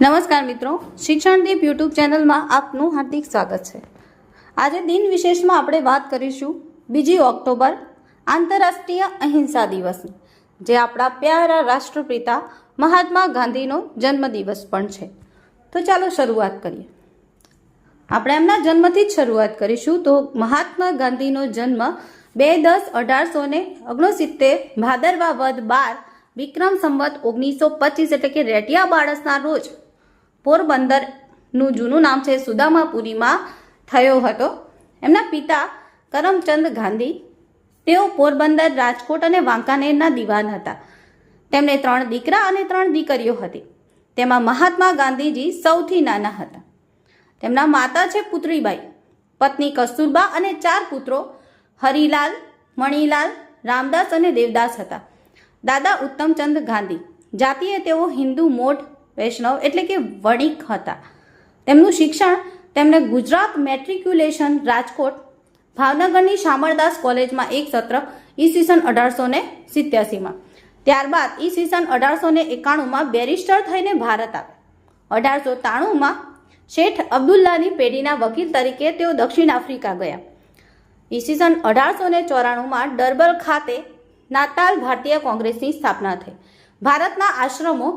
નમસ્કાર મિત્રો શિક્ષણદીપ યુટ્યુબ ચેનલમાં આપનું હાર્દિક સ્વાગત છે. આજે દિન વિશેષમાં આપણે વાત કરીશું બીજી ઓક્ટોબર આંતરરાષ્ટ્રીય અહિંસા દિવસની જે આપણા પ્યારા રાષ્ટ્રપિતા મહાત્મા ગાંધીનો જન્મદિવસ પણ છે. તો ચાલો શરૂઆત કરીએ. આપણે એમના જન્મથી જ શરૂઆત કરીશું. તો મહાત્મા ગાંધીનો જન્મ બે દસ અઢારસો ને ઓગણસિત્તેર ભાદરવા વદ બાર વિક્રમ સંવત ઓગણીસો પચીસ એટલે કે રેટિયા બાળસના રોજ પોરબંદરનું જૂનું નામ છે સુદામાપુરીમાં થયો હતો. એમના પિતા કરમચંદ ગાંધી, તેઓ પોરબંદર, રાજકોટ અને વાંકાનેરના દિવાન હતા. તેમને ત્રણ દીકરા અને ત્રણ દીકરીઓ હતી. તેમાં મહાત્મા ગાંધીજી સૌથી નાના હતા. તેમના માતા છે પુત્રીબાઈ. પત્ની કસ્તુરબા અને ચાર પુત્રો હરિલાલ, મણિલાલ, રામદાસ અને દેવદાસ હતા. દાદા ઉત્તમચંદ ગાંધી. જાતિએ તેઓ હિન્દુ મોઢ વૈષ્ણવ એટલે કે વણિક હતા. તેમનું શિક્ષણ તેમને ગુજરાત મેટ્રિક્યુલેશન રાજકોટ, ભાવનગરની શામળદાસ કોલેજમાં એક સત્ર ઈસવીસન અઢારસો ને સિત્યાસીમાં. ત્યારબાદ ઈસવીસન અઢારસો ને એકાણુંમાં બેરિસ્ટર થઈને ભારત આવ્યા. અઢારસો ત્રાણુંમાં શેઠ અબ્દુલ્લાની પેઢીના વકીલ તરીકે તેઓ દક્ષિણ આફ્રિકા ગયા. ઈસવીસન અઢારસો ને ચોરાણુંમાં ડરબલ ખાતે નાતાલ ભારતીય કોંગ્રેસની સ્થાપના થઈ. ભારતના આશ્રમો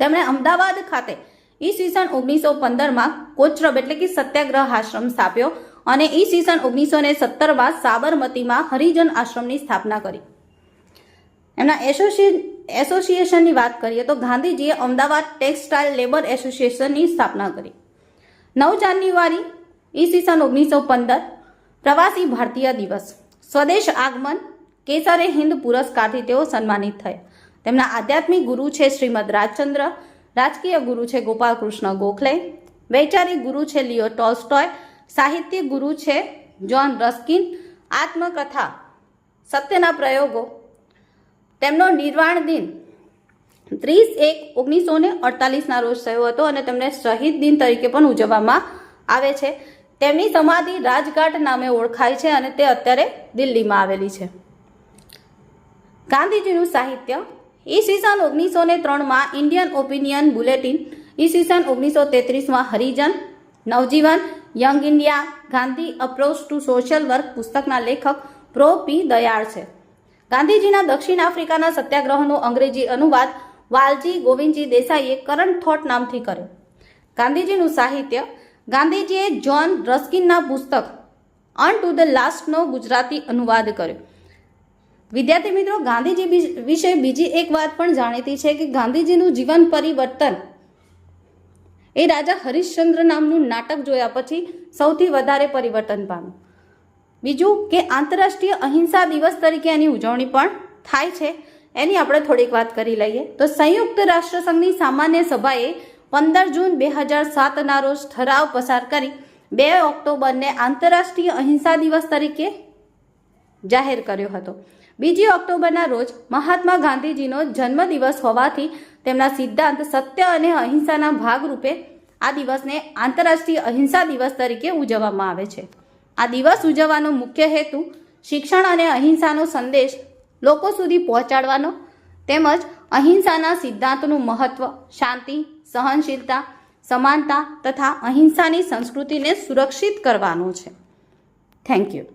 તેમણે અમદાવાદ ખાતે ઈસવીસન ઓગણીસો પંદરમાં કોચરબ એટલે કે સત્યાગ્રહ આશ્રમ સ્થાપ્યો અને ઈસવીસન ઓગણીસો ને સત્તરમાં સાબરમતીમાં હરિજન આશ્રમની સ્થાપના કરી. એમના એસોસિએ એસોસિએશનની વાત કરીએ તો ગાંધીજીએ અમદાવાદ ટેક્સટાઇલ લેબર એસોસિએશનની સ્થાપના કરી. નવ જાન્યુઆરી ઈસવીસન ઓગણીસો પંદર, પ્રવાસી ભારતીય દિવસ. સ્વદેશ આગમન, કેસરે હિન્દ પુરસ્કારથી તેઓ સન્માનિત થયા. તેમના આધ્યાત્મિક ગુરુ છે શ્રીમદ રાજચંદ્ર, રાજકીય ગુરુ છે ગોપાલકૃષ્ણ ગોખલે, વૈચારિક ગુરુ છે લિયો ટોલ્સ્ટોય સાહિત્ય ગુરુ છે જ્હોન રસ્કિન, આત્મકથા, સત્યના પ્રયોગો તેમનો નિર્વાણ દિન ત્રીસ એક ઓગણીસો ને અડતાલીસના રોજ થયો હતો અને તેમને શહીદ દિન તરીકે પણ ઉજવવામાં આવે છે. તેમની સમાધિ રાજઘાટ નામે ઓળખાય છે અને તે અત્યારે દિલ્હીમાં આવેલી છે. ગાંધીજીનું સાહિત્ય. ઈસવીસન ઓગણીસો ને ત્રણમાં ઇન્ડિયન ઓપિનિયન બુલેટિન. ઈસવીસન ઓગણીસો તેત્રીસમાં Harijan, Navjivan, young India, Gandhi approach to social work પુસ્તકના લેખક પ્રો. પી. દયાળ છે. ગાંધીજીના દક્ષિણ આફ્રિકાના સત્યાગ્રહનો અંગ્રેજી અનુવાદ વાલજી ગોવિંદજી દેસાઈએ કરંટ થોટ નામથી કર્યો. ગાંધીજીનું સાહિત્ય, ગાંધીજીએ જ્હોન રસ્કિનના પુસ્તક, અન ટુ ધ લાસ્ટનો ગુજરાતી અનુવાદ કર્યો. વિદ્યાર્થી મિત્રો, ગાંધીજી વિશે બીજી એક વાત પણ જાણીતી છે કે ગાંધીજીનું જીવન પરિવર્તન એ રાજા હરિશ્ચંદ્ર નામનું નાટક જોયા પછી સૌથી વધારે પરિવર્તન પામ્યું. બીજું કે આંતરરાષ્ટ્રીય અહિંસા દિવસ તરીકે એની ઉજવણી પણ થાય છે. એની આપણે થોડીક વાત કરી લઈએ. તો સંયુક્ત રાષ્ટ્રસંઘની સામાન્ય સભાએ પંદર જૂન બે હજાર સાતના રોજ ઠરાવ પસાર કરી બે ઓક્ટોબરને આંતરરાષ્ટ્રીય અહિંસા દિવસ તરીકે જાહેર કર્યો હતો. બીજી ઓક્ટોબરના રોજ મહાત્મા ગાંધીજીનો જન્મદિવસ હોવાથી તેમના સિદ્ધાંત સત્ય અને અહિંસાના ભાગરૂપે આ દિવસને આંતરરાષ્ટ્રીય અહિંસા દિવસ તરીકે ઉજવવામાં આવે છે. આ દિવસ ઉજવવાનો મુખ્ય હેતુ શિક્ષણ અને અહિંસાનો સંદેશ લોકો સુધી પહોંચાડવાનો તેમજ અહિંસાના સિદ્ધાંતનું મહત્વ, શાંતિ, સહનશીલતા, સમાનતા તથા અહિંસાની સંસ્કૃતિને સુરક્ષિત કરવાનો છે. Thank you